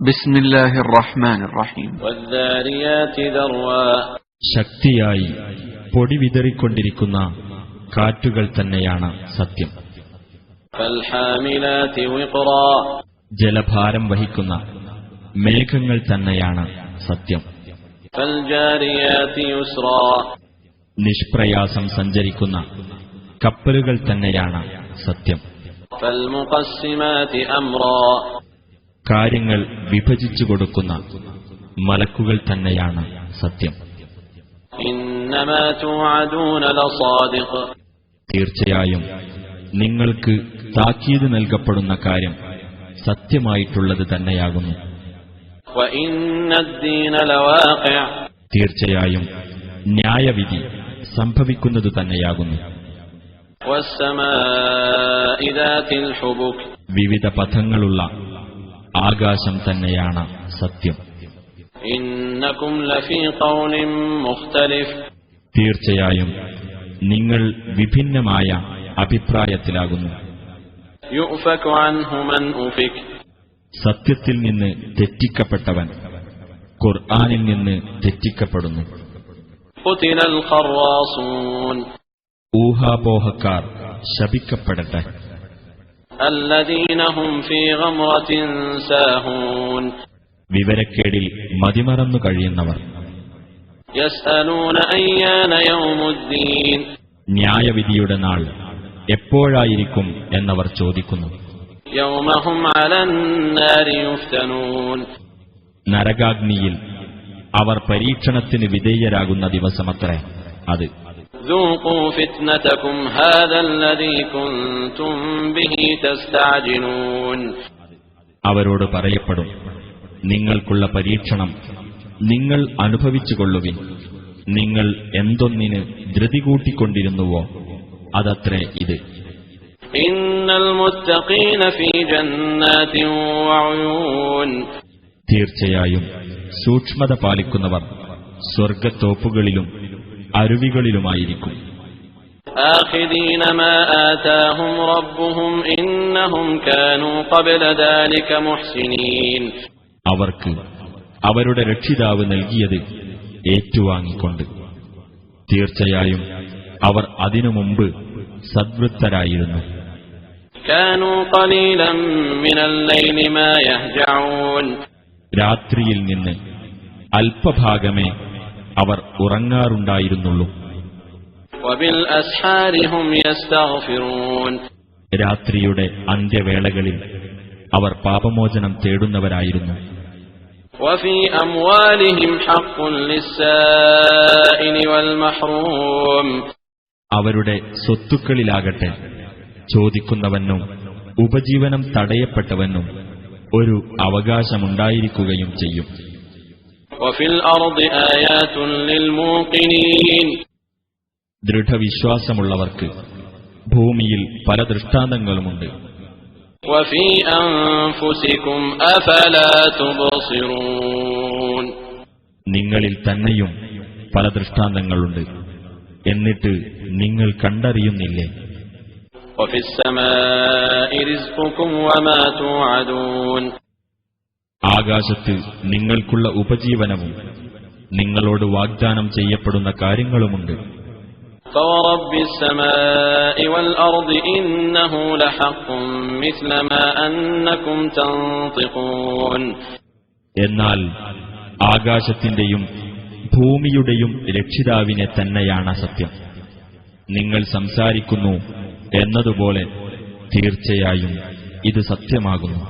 بسم الله الرحمن الرحيم والذاريات ذروا ശക്തിയായി പൊടി വിതറിക്കൊണ്ടിരിക്കുന്ന കാറ്റുകൾ തന്നെയാണ് സത്യം فالحاملات وقرا ജലഭാരം വഹിക്കുന്ന മേഘങ്ങൾ തന്നെയാണ് സത്യം فالجاريات يسرا നിഷ്പ്രയാസം സഞ്ചരിക്കുന്ന കപ്പലുകൾ തന്നെയാണ് സത്യം فالمقسمات أمرا കാര്യങ്ങൾ വിഭജിച്ചു കൊടുക്കുന്ന മലക്കുകൾ തന്നെയാണ് സത്യം. തീർച്ചയായും നിങ്ങൾക്ക് താക്കീത് നൽകപ്പെടുന്ന കാര്യം സത്യമായിട്ടുള്ളത് തന്നെയാകുന്നു. തീർച്ചയായും ന്യായവിധി സംഭവിക്കുന്നത് തന്നെയാകുന്നു. വിവിധ പഥങ്ങളുള്ള ആകാശം തന്നെയാണ് സത്യം. തീർച്ചയായും നിങ്ങൾ വിഭിന്നമായ അഭിപ്രായത്തിലാകുന്നു. സത്യത്തിൽ നിന്ന് തെറ്റിക്കപ്പെട്ടവൻ ഖുർആാനിൽ നിന്ന് തെറ്റിക്കപ്പെടുന്നു. ഊഹാപോഹക്കാർ ശപിക്കപ്പെടട്ടെ. വിവരക്കേടിൽ മതിമറന്നു കഴിയുന്നവർ. ന്യായവിധിയുടെ നാൾ എപ്പോഴായിരിക്കും എന്നവർ ചോദിക്കുന്നു. നരകാഗ്നിയിൽ അവർ പരീക്ഷണത്തിന് വിധേയരാകുന്ന ദിവസമത്രേ അത്. ذوقوا فتنتكم هذا الذي كنتم به تستعجلون അവരോട് പറയപ്പെടും നിങ്ങൾക്കുള്ള പരീക്ഷണം നിങ്ങൾ അനുഭവിച്ചുകൊള്ളുവിൻ നിങ്ങൾ എന്തൊന്നിന് ധൃതി കൂട്ടിക്കൊണ്ടിരുന്നുവോ അതത്രേ ഇത് إن المتقين في جنات وعيون തീർച്ചയായും സൂക്ഷ്മത പാലിക്കുന്നവർ സ്വർഗത്തോപ്പുകളിലും അരുവികളിലുമായിരിക്കും. അവർക്ക് അവരുടെ രക്ഷിതാവ് നൽകിയത് ഏറ്റുവാങ്ങിക്കൊണ്ട്. തീർച്ചയായും അവർ അതിനു മുമ്പ് സദ്വൃത്തരായിരുന്നു. രാത്രിയിൽ നിന്ന് അല്പഭാഗമേ അവർ ഉറങ്ങാറുണ്ടായിരുന്നുള്ളൂ. രാത്രിയുടെ അന്ത്യവേളകളിൽ അവർ പാപമോചനം തേടുന്നവരായിരുന്നു. അവരുടെ സ്വത്തുക്കളിലാകട്ടെ ചോദിക്കുന്നവനും ഉപജീവനം തടയപ്പെട്ടവനും ഒരു അവകാശമുണ്ടായിരിക്കുകയും ചെയ്യും. ദൃഢവിശ്വാസമുള്ളവർക്ക് ഭൂമിയിൽ പല ദൃഷ്ടാന്തങ്ങളുമുണ്ട് وفي أنفسكم أفلا تبصرون നിങ്ങളിൽ തന്നെയും പല ദൃഷ്ടാന്തങ്ങളുണ്ട് എന്നിട്ട് നിങ്ങൾ കണ്ടറിയുന്നില്ലേ وفي السماء رزقكم وما توعدون ആകാശത്ത് നിങ്ങൾക്കുള്ള ഉപജീവനവും നിങ്ങളോട് വാഗ്ദാനം ചെയ്യപ്പെടുന്ന കാര്യങ്ങളുമുണ്ട് فورب السماء والأرض إنه لحق مثل ما أنكم تنطقون എന്നാൽ ആകാശത്തിന്റെയും ഭൂമിയുടെയും രക്ഷിതാവിനെ തന്നെയാണ് സത്യം നിങ്ങൾ സംസാരിക്കുന്നു എന്നതുപോലെ തീർച്ചയായും ഇത് സത്യമാകുന്നു